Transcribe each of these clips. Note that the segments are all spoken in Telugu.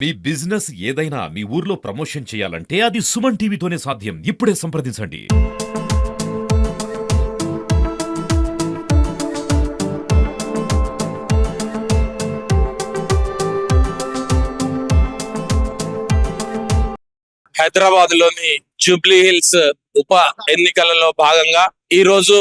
మీ బిజినెస్ ఏదైనా మీ ఊర్లో ప్రమోషన్ చేయాలంటే అది సుమన్ టీవీతోనే సాధ్యం. ఇప్పుడే సంప్రదించండి. హైదరాబాద్లోని జూబ్లీ హిల్స్ ఉప ఎన్నికలలో భాగంగా ఈ రోజు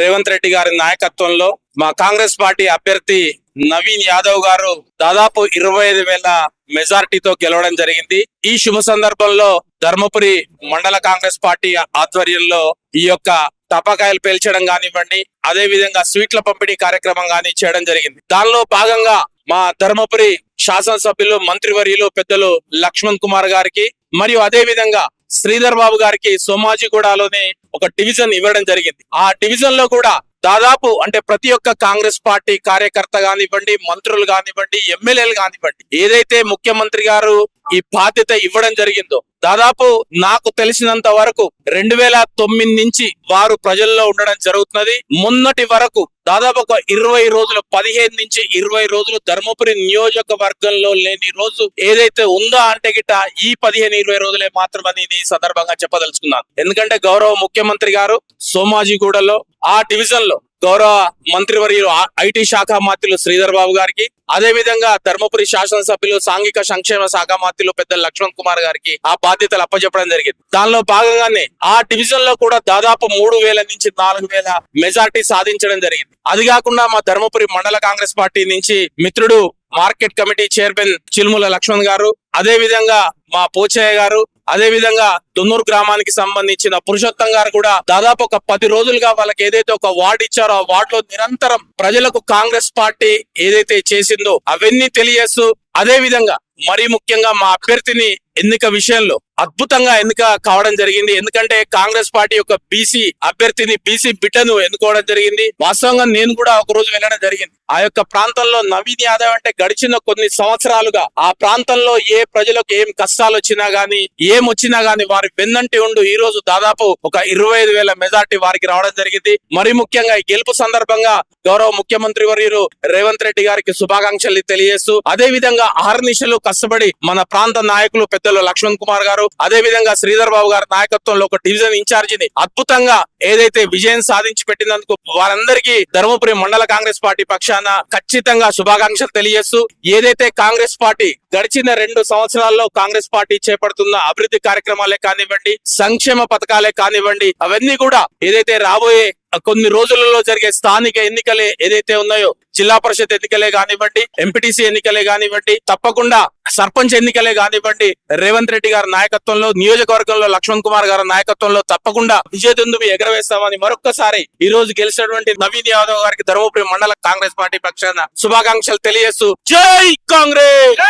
రేవంత్ రెడ్డి గారి నాయకత్వంలో మా కాంగ్రెస్ పార్టీ అభ్యర్థి నవీన్ యాదవ్ గారు దాదాపు ఇరవై ఐదు వేల మెజార్టీతో గెలవడం జరిగింది. ఈ శుభ సందర్భంలో ధర్మపురి మండల కాంగ్రెస్ పార్టీ ఆధ్వర్యంలో ఈ యొక్క టపాకాయలు పేల్చడం కానివ్వండి అదే విధంగా స్వీట్ల పంపిణీ కార్యక్రమం కానీ చేయడం జరిగింది. దానిలో భాగంగా మా ధర్మపురి శాసనసభ్యులు మంత్రివర్యులు పెద్దలు లక్ష్మణ్ కుమార్ గారికి మరియు అదే విధంగా శ్రీధర్ బాబు గారికి సోమాజిగూడలోని ఒక డివిజన్ ఇవ్వడం జరిగింది. ఆ డివిజన్లో కూడా దాదాపు అంటే ప్రతి ఒక్క కాంగ్రెస్ పార్టీ కార్యకర్త కానివ్వండి మంత్రులు కానివ్వండి ఎమ్మెల్యేలు కానివ్వండి ఏదైతే ముఖ్యమంత్రి గారు ఈ బాధ్యత ఇవ్వడం జరిగిందో దాదాపు నాకు తెలిసినంత వరకు రెండు వేల తొమ్మిది నుంచి వారు ప్రజల్లో ఉండడం జరుగుతున్నది. మొన్నటి వరకు దాదాపు ఒక ఇరవై రోజులు పదిహేను నుంచి ఇరవై రోజులు ధర్మపురి నియోజకవర్గంలో లేని రోజు ఏదైతే ఉందో అంటే గిట్ట ఈ పదిహేను ఇరవై రోజులే మాత్రమని ఈ సందర్భంగా చెప్పదలుచుకున్నాను. ఎందుకంటే గౌరవ ముఖ్యమంత్రి గారు సోమాజిగూడలో ఆ డివిజన్లో గౌరవ మంత్రివర్యులు ఐటీ శాఖ మంత్రులు శ్రీధర్ బాబు గారికి అదే విధంగా ధర్మపురి శాసనసభ్యులు సాంఘిక సంక్షేమ శాఖ మంత్రులు పెద్ద లక్ష్మణ్ కుమార్ గారికి ఆ బాధ్యతలు అప్పచెప్పడం జరిగింది. దానిలో భాగంగానే ఆ డివిజన్లో కూడా దాదాపు మూడు వేల నుంచి నాలుగు వేల మెజార్టీ సాధించడం జరిగింది. అది కాకుండా మా ధర్మపురి మండల కాంగ్రెస్ పార్టీ నుంచి మిత్రుడు market committee chairman Chilmula Laxman garu అదే విధంగా మా పోచయ్య గారు అదే విధంగా దున్నూరు గ్రామానికి సంబంధించిన పురుషోత్తం గారు కూడా దాదాపు ఒక పది రోజులుగా వాళ్ళకి ఏదైతే ఒక వార్డు ఇచ్చారో ఆ వార్డు లో నిరంతరం ప్రజలకు కాంగ్రెస్ పార్టీ ఏదైతే చేసిందో అవన్నీ తెలియజేస్తూ అదే విధంగా మరీ ముఖ్యంగా మా అభ్యర్థిని ఎన్నిక విషయంలో అద్భుతంగా ఎన్నిక కావడం జరిగింది. ఎందుకంటే కాంగ్రెస్ పార్టీ యొక్క బీసీ అభ్యర్థిని బీసీ బిడ్డను ఎన్నుకోవడం జరిగింది. వాస్తవంగా నేను కూడా ఒక రోజు వెళ్ళడం జరిగింది. ఆ యొక్క ప్రాంతంలో నవీన్ యాదవ్ అంటే గడిచిన కొన్ని సంవత్సరాలుగా ఆ ప్రాంతంలో ఏ ప్రజలకు ఏం కష్టాలు వచ్చినా గానీ ఏం వచ్చినా గానీ వారి వెన్నంటి ఉండు. ఈ రోజు దాదాపు ఒక ఇరవై ఐదు వేల మెజార్టీ వారికి రావడం జరిగింది. మరి ముఖ్యంగా ఈ గెలుపు సందర్భంగా గౌరవ ముఖ్యమంత్రి వర్యులు రేవంత్ రెడ్డి గారికి శుభాకాంక్షలు తెలియజేస్తూ అదే విధంగా అహర్నిశలు కష్టపడి మన ప్రాంత నాయకులు పెద్దలు లక్ష్మణ్ కుమార్ గారు అదే విధంగా శ్రీధర్ బాబు గారి నాయకత్వంలో ఒక డివిజన్ ఇన్ఛార్జిని అద్భుతంగా ఏదైతే విజయం సాధించి పెట్టినందుకు వారందరికీ ధర్మపురి మండల కాంగ్రెస్ పార్టీ పక్షాన ఖచ్చితంగా శుభాకాంక్షలు తెలియజేస్తూ ఏదైతే కాంగ్రెస్ పార్టీ గడిచిన రెండు సంవత్సరాల్లో కాంగ్రెస్ పార్టీ చేపడుతున్న అభివృద్ధి కార్యక్రమాలే కానివ్వండి సంక్షేమ పథకాలే కానివ్వండి అవన్నీ కూడా ఏదైతే రాబోయే కొన్ని రోజులలో జరిగే స్థానిక ఎన్నికలే ఏదైతే ఉన్నాయో జిల్లా పరిషత్ ఎన్నికలే కానివ్వండి ఎంపీటీసీ ఎన్నికలే కానివ్వండి తప్పకుండా సర్పంచ్ ఎన్నికలే కానివ్వండి రేవంత్ రెడ్డి గారి నాయకత్వంలో నియోజకవర్గంలో లక్ష్మణ్ కుమార్ గారి నాయకత్వంలో తప్పకుండా విజయదుందుమి ఎగరవేస్తామని మరొక్కసారి ఈ రోజు గెలిచినటువంటి నవీన్ యాదవ్ గారికి ధర్మపురి మండల కాంగ్రెస్ పార్టీ పక్షాన శుభాకాంక్షలు తెలియజేస్తూ జై కాంగ్రెస్!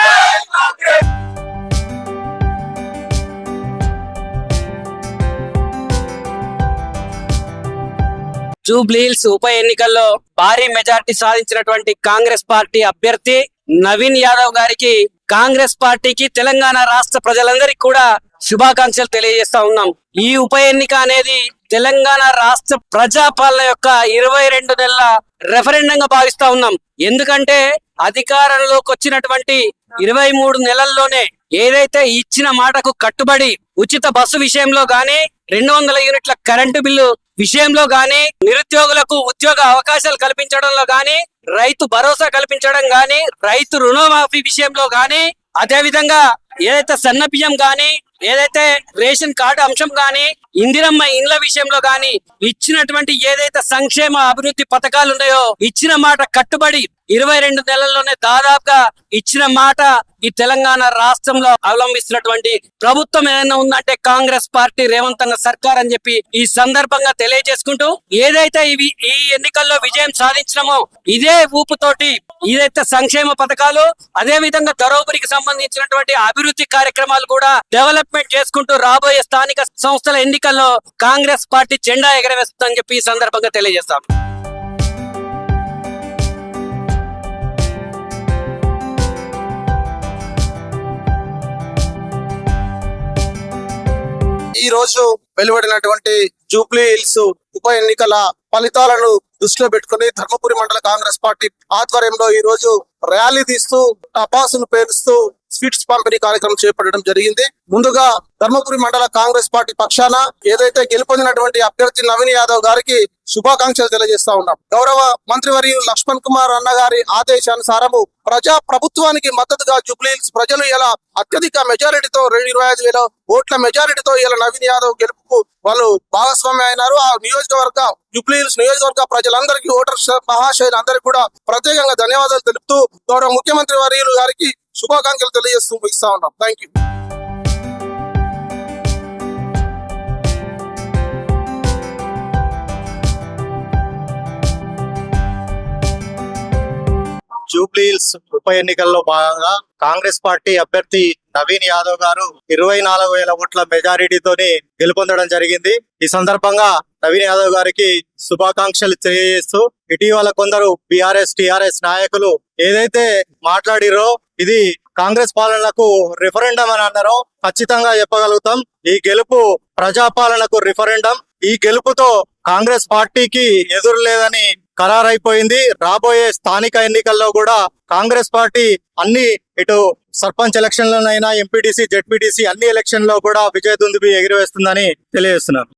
జూబ్లీహిల్స్ ఉప ఎన్నికల్లో భారీ మెజార్టీ సాధించినటువంటి కాంగ్రెస్ పార్టీ అభ్యర్థి నవీన్ యాదవ్ గారికి కాంగ్రెస్ పార్టీకి తెలంగాణ రాష్ట్ర ప్రజలందరికీ కూడా శుభాకాంక్షలు తెలియజేస్తా ఉన్నాం. ఈ ఉప ఎన్నిక అనేది తెలంగాణ రాష్ట్ర ప్రజాపాలన యొక్క ఇరవై రెండు నెలల రెఫరెండం గా భావిస్తా ఉన్నాం. ఎందుకంటే అధికారంలోకి వచ్చినటువంటి ఇరవై మూడు నెలల్లోనే ఏదైతే ఇచ్చిన మాటకు కట్టుబడి ఉచిత బస్సు విషయంలో గాని రెండు వందల యూనిట్ల కరెంటు బిల్లు విషయంలో గాని నిరుద్యోగులకు ఉద్యోగ అవకాశాలు కల్పించడంలో గాని రైతు భరోసా కల్పించడం గాని రైతు రుణమాఫీ విషయంలో గాని అదే విధంగా ఏదైతే సన్న బియ్యం గాని ఏదైతే రేషన్ కార్డు అంశం కానీ ఇందిరమ్మ ఇండ్ల విషయంలో గాని ఇచ్చినటువంటి ఏదైతే సంక్షేమ అభివృద్ధి పథకాలు ఉన్నాయో ఇచ్చిన మాట కట్టుబడి ఇరవై రెండు నెలల్లోనే దాదాపుగా ఇచ్చిన మాట ఈ తెలంగాణ రాష్ట్రంలో అవలంబిస్తున్నటువంటి ప్రభుత్వం ఏదైనా ఉందంటే కాంగ్రెస్ పార్టీ రేవంత్ అన్న సర్కార్ అని చెప్పి ఈ సందర్భంగా తెలియజేసుకుంటూ ఏదైతే ఇవి ఈ ఎన్నికల్లో విజయం సాధించినామో ఇదే ఊపుతోటి ఏదైతే సంక్షేమ పథకాలు అదే విధంగా ధరోబరికి సంబంధించినటువంటి అభివృద్ధి కార్యక్రమాలు కూడా డెవలప్మెంట్ చేసుకుంటూ రాబోయే స్థానిక సంస్థల ఎన్నికల్లో కాంగ్రెస్ పార్టీ జెండా ఎగరవేస్తుందని చెప్పి ఈ సందర్భంగా తెలియజేస్తాం. ఈ రోజు వెలువడినటువంటి జూబ్లీ హిల్స్ ఉప ఎన్నికల ఫలితాలను దృష్టిలో పెట్టుకుని ధర్మపురి మండల కాంగ్రెస్ పార్టీ ఆధ్వర్యంలో ఈ రోజు ర్యాలీ తీస్తూ టపాసులు పేరుస్తూ స్వీట్స్ పంపిణీ కార్యక్రమం చేపట్టడం జరిగింది. ముందుగా ధర్మపురి మండల కాంగ్రెస్ పార్టీ పక్షాన ఏదైతే గెలుపొందినటువంటి అభ్యర్థి నవీన్ యాదవ్ గారికి శుభాకాంక్షలు తెలియజేస్తా ఉన్నాం. గౌరవ మంత్రివర్యు లక్ష్మణ్ కుమార్ అన్న గారి ఆదేశానుసారము ప్రజా ప్రభుత్వానికి మద్దతుగా జుబ్లీస్ ప్రజలు ఇలా అత్యధిక మెజారిటీతో రెండు ఇరవై ఐదు వేల ఓట్ల మెజారిటీతో ఇలా నవీన్ యాదవ్ గెలుపుకు వాళ్ళు భాగస్వామి అయినారు. ఆ నియోజకవర్గ జుబ్లీహిల్స్ నియోజకవర్గ ప్రజలందరికీ ఓటర్ మహాశైలు మహాశయులందరికీ కూడా ప్రత్యేకంగా ధన్యవాదాలు తెలుపుతూ గౌరవ ముఖ్యమంత్రి వర్యులు గారికి శుభాకాంక్షలు తెలియజేస్తూ ఇస్తా ఉన్నాం. థ్యాంక్ యూ జూబ్లీహిల్స్ ఉప ఎన్నికల్లో భాగంగా కాంగ్రెస్ పార్టీ అభ్యర్థి నవీన్ యాదవ్ గారు ఇరవై నాలుగు వేల ఓట్ల మెజారిటీతోని గెలుపొందడం జరిగింది. ఈ సందర్భంగా నవీన్ యాదవ్ గారికి శుభాకాంక్షలు తెలియజేస్తూ ఇటీవల కొందరు బీఆర్ఎస్ టిఆర్ఎస్ నాయకులు ఏదైతే మాట్లాడిరో ఇది కాంగ్రెస్ పాలనకు రిఫరెండం అని అన్నారు. ఖచ్చితంగా చెప్పగలుగుతాం. ఈ గెలుపు ప్రజాపాలనకు రిఫరెండం ఈ గెలుపుతో కాంగ్రెస్ పార్టీకి ఎదురు లేదని ఖరారైపోయింది. రాబోయే స్థానిక ఎన్నికల్లో కూడా కాంగ్రెస్ పార్టీ అన్ని ఇటు సర్పంచ్ ఎలక్షన్లనైనా ఎంపీటీసీ జెడ్పీటీసీ అన్ని ఎలక్షన్లో కూడా విజయ దుందుబి ఎగిరివేస్తుందని తెలియజేస్తున్నారు